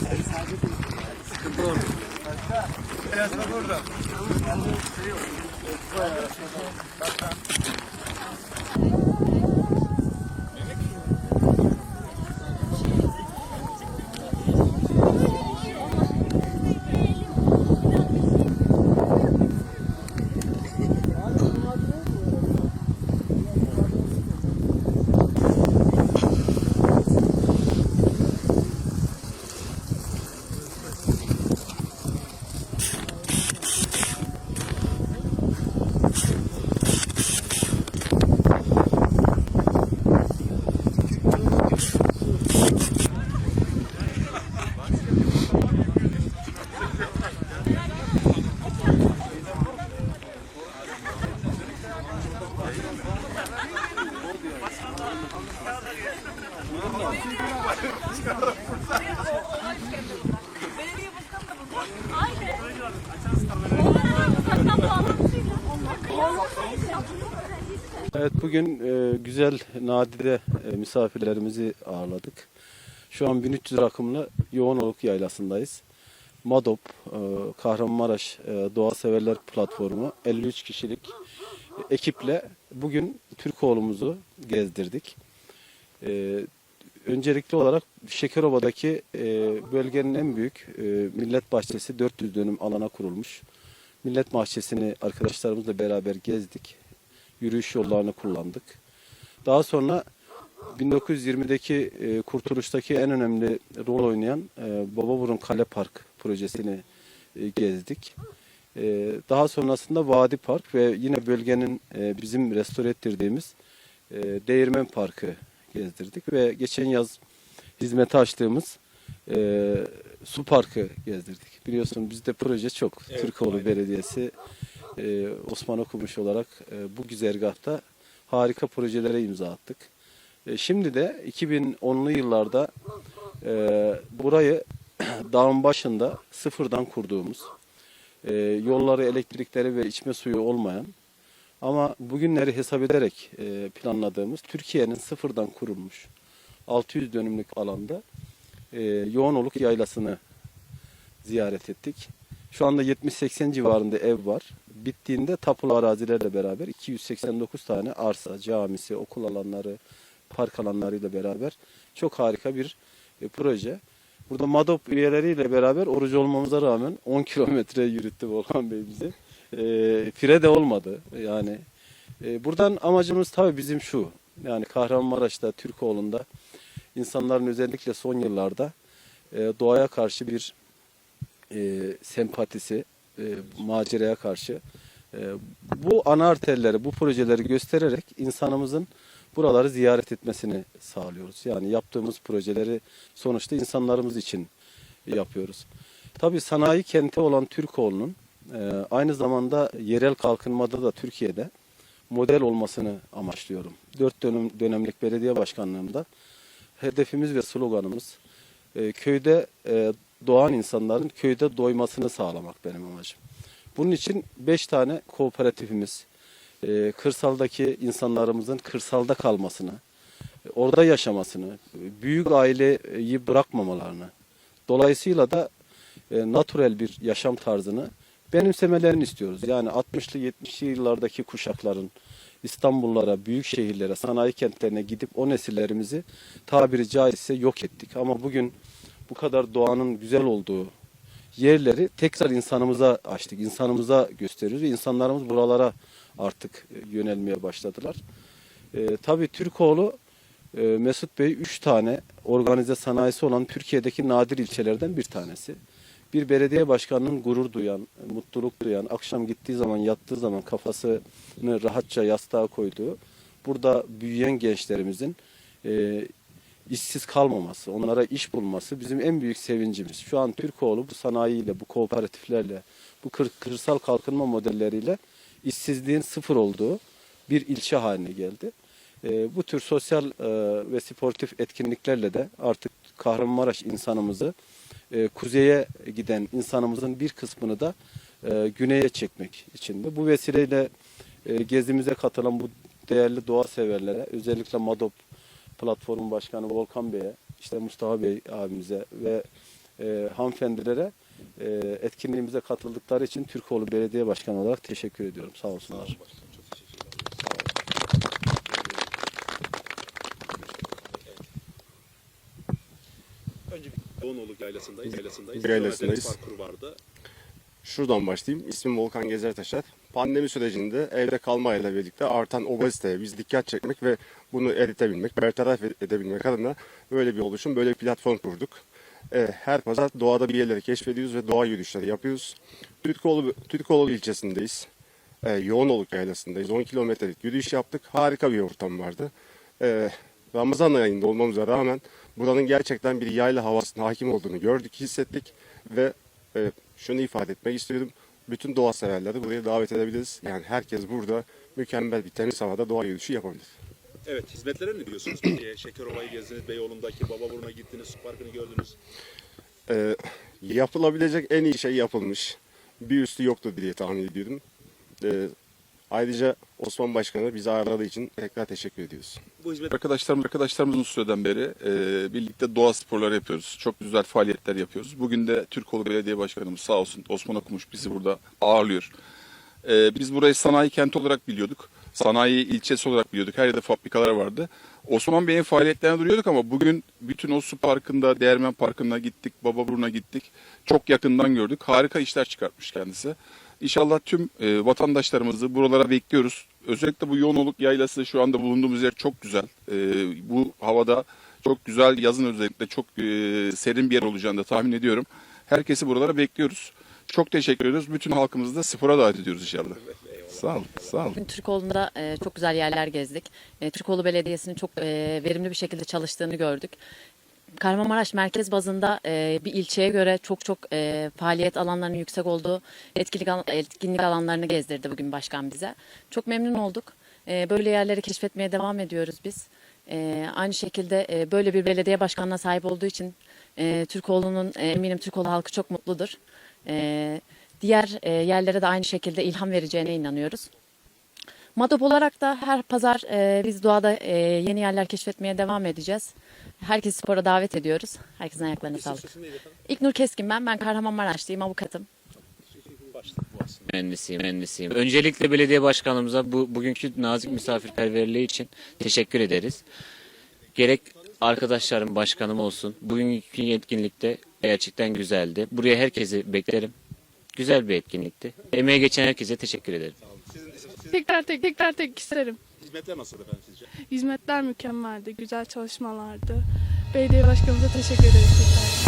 Belediye Evet bugün e, güzel nadide e, misafirlerimizi ağırladık. Şu an 1300 rakımlı yoğun oluk yaylasındayız. MADOP, e, Kahramanmaraş e, Doğa Severler Platformu 53 kişilik ekiple bugün Türkoğlu'muzu gezdirdik. E, öncelikli olarak Şekerova'daki e, bölgenin en büyük e, millet bahçesi 400 dönüm alana kurulmuş. Millet bahçesini arkadaşlarımızla beraber gezdik. Yürüyüş yollarını kullandık. Daha sonra 1920'deki e, kurtuluştaki en önemli rol oynayan e, Bababurun Kale Park projesini e, gezdik. E, daha sonrasında Vadi Park ve yine bölgenin e, bizim restore ettirdiğimiz e, Değirmen Parkı gezdirdik ve geçen yaz hizmete açtığımız e, su parkı gezdirdik. Biliyorsun bizde proje çok. Türkoğlu Belediyesi e, Osman Okumuş olarak e, bu güzergahta harika projelere imza attık. E, şimdi de 2010'lu yıllarda e, burayı dağın başında sıfırdan kurduğumuz, e, yolları, elektrikleri ve içme suyu olmayan ama bugünleri hesap ederek e, planladığımız Türkiye'nin sıfırdan kurulmuş 600 dönümlük alanda e, yoğun oluk yaylasını ziyaret ettik. Şu anda 70-80 civarında ev var. Bittiğinde tapulu arazilerle beraber 289 tane arsa, camisi, okul alanları, park alanlarıyla beraber çok harika bir e, proje. Burada MADOP üyeleriyle beraber oruç olmamıza rağmen 10 kilometre yürüttü Volkan Bey bizi. E, fire de olmadı yani. E, buradan amacımız tabii bizim şu. Yani Kahramanmaraş'ta, Türkoğlu'nda insanların özellikle son yıllarda e, doğaya karşı bir e, sempatisi, e, maceraya karşı e, bu ana arterleri, bu projeleri göstererek insanımızın buraları ziyaret etmesini sağlıyoruz. Yani yaptığımız projeleri sonuçta insanlarımız için yapıyoruz. Tabii sanayi kenti olan Türkoğlu'nun e, aynı zamanda yerel kalkınmada da Türkiye'de model olmasını amaçlıyorum. Dört dönem, dönemlik belediye başkanlığımda hedefimiz ve sloganımız e, köyde e, doğan insanların köyde doymasını sağlamak benim amacım. Bunun için 5 tane kooperatifimiz, e, kırsaldaki insanlarımızın kırsalda kalmasını, orada yaşamasını, büyük aileyi bırakmamalarını, dolayısıyla da e, natürel bir yaşam tarzını benimsemelerini istiyoruz. Yani 60'lı 70'li yıllardaki kuşakların İstanbullara, büyük şehirlere, sanayi kentlerine gidip o nesillerimizi tabiri caizse yok ettik. Ama bugün bu kadar doğanın güzel olduğu yerleri tekrar insanımıza açtık. insanımıza gösteriyoruz. İnsanlarımız buralara artık e, yönelmeye başladılar. E, tabii Türkoğlu e, Mesut Bey 3 tane organize sanayisi olan Türkiye'deki nadir ilçelerden bir tanesi. Bir belediye başkanının gurur duyan, mutluluk duyan, akşam gittiği zaman, yattığı zaman kafasını rahatça yastığa koyduğu, burada büyüyen gençlerimizin e, işsiz kalmaması, onlara iş bulması bizim en büyük sevincimiz. Şu an Türkoğlu bu sanayiyle, bu kooperatiflerle, bu kır, kırsal kalkınma modelleriyle işsizliğin sıfır olduğu bir ilçe haline geldi. E, bu tür sosyal e, ve sportif etkinliklerle de artık Kahramanmaraş insanımızı e, kuzeye giden insanımızın bir kısmını da e, güneye çekmek için de. Bu vesileyle e, gezimize katılan bu değerli doğa severlere, özellikle MADOP platform başkanı Volkan Bey'e, işte Mustafa Bey abimize ve e, hanımefendilere e, etkinliğimize katıldıkları için Türkoğlu Belediye Başkanı olarak teşekkür ediyorum. Sağ olsunlar. Önce bir Doğunoluk yaylasındayız. Yaylasındayız. Bir yaylasındayız. Kilometrelik parkur vardı. Şuradan başlayayım. İsmim Volkan Gezer Taşar. Pandemi sürecinde evde kalmayla birlikte artan obeziteye biz dikkat çekmek ve bunu eritebilmek, bertaraf edebilmek adına böyle bir oluşum, böyle bir platform kurduk. Ee, Her pazar doğada bir yerleri keşfediyoruz ve doğa yürüyüşleri yapıyoruz. Türkoğlu, Türkoğlu ilçesindeyiz. Ee, Yoğunoluk yaylasındayız. 10 kilometrelik yürüyüş yaptık. Harika bir ortam vardı. Ee, Ramazan ayında olmamıza rağmen buranın gerçekten bir yayla havasına hakim olduğunu gördük, hissettik ve e, şunu ifade etmek istiyorum. Bütün doğa severleri buraya davet edebiliriz. Yani herkes burada mükemmel bir temiz havada doğa yürüyüşü yapabilir. Evet, hizmetlere ne diyorsunuz? Şekerova'yı gezdiniz, Beyoğlu'ndaki Bababurnu'na gittiniz, su parkını gördünüz. Ee, yapılabilecek en iyi şey yapılmış. Bir üstü yoktu diye tahmin ediyorum. Ee, ayrıca Osman Başkan'a bizi ağırladığı için tekrar teşekkür ediyoruz. Bu hizmet Arkadaşlarım, arkadaşlarımız uzun süreden beri e, birlikte doğa sporları yapıyoruz. Çok güzel faaliyetler yapıyoruz. Bugün de Türkoğlu Belediye Başkanımız sağ olsun Osman Okumuş bizi burada ağırlıyor. E, biz burayı sanayi kenti olarak biliyorduk. Sanayi ilçesi olarak biliyorduk. Her yerde fabrikalar vardı. Osman Bey'in faaliyetlerine duruyorduk ama bugün bütün o su parkında, Değirmen Parkı'na gittik, Bababurnu'na gittik. Çok yakından gördük. Harika işler çıkartmış kendisi. İnşallah tüm e, vatandaşlarımızı buralara bekliyoruz. Özellikle bu Yoğunoluk Yaylası şu anda bulunduğumuz yer çok güzel. E, bu havada çok güzel, yazın özellikle çok e, serin bir yer olacağını da tahmin ediyorum. Herkesi buralara bekliyoruz. Çok teşekkür ediyoruz. Bütün halkımızı da spora davet ediyoruz inşallah. Sağ olun, sağ. Bugün Türkoğlu'nda e, çok güzel yerler gezdik. E, Türkoğlu Belediyesi'nin çok e, verimli bir şekilde çalıştığını gördük. Kahramanmaraş merkez bazında e, bir ilçeye göre çok çok e, faaliyet alanlarının yüksek olduğu etkinlik, al- etkinlik alanlarını gezdirdi bugün başkan bize. Çok memnun olduk. E, böyle yerleri keşfetmeye devam ediyoruz biz. E, aynı şekilde e, böyle bir belediye başkanına sahip olduğu için e, Türkoğlu'nun e, eminim Türkoğlu halkı çok mutludur. E, diğer e, yerlere de aynı şekilde ilham vereceğine inanıyoruz. Madop olarak da her pazar e, biz doğada e, yeni yerler keşfetmeye devam edeceğiz. Herkesi spora davet ediyoruz. Herkesin ayaklarına sağlık. İlknur Keskin ben. Ben Kahramanmaraşlıyım, avukatım. Mühendisiyim, mühendisiyim. Öncelikle belediye başkanımıza bu bugünkü nazik misafirperverliği için teşekkür ederiz. Gerek arkadaşlarım, başkanım olsun. Bugünkü etkinlikte gerçekten güzeldi. Buraya herkesi beklerim. Güzel bir etkinlikti. Emeğe geçen herkese teşekkür ederim. Tekrar tek tekrar tek isterim. hizmetler nasıl efendim sizce? Hizmetler mükemmeldi. Güzel çalışmalardı. Belediye başkanımıza teşekkür ederiz tekrar.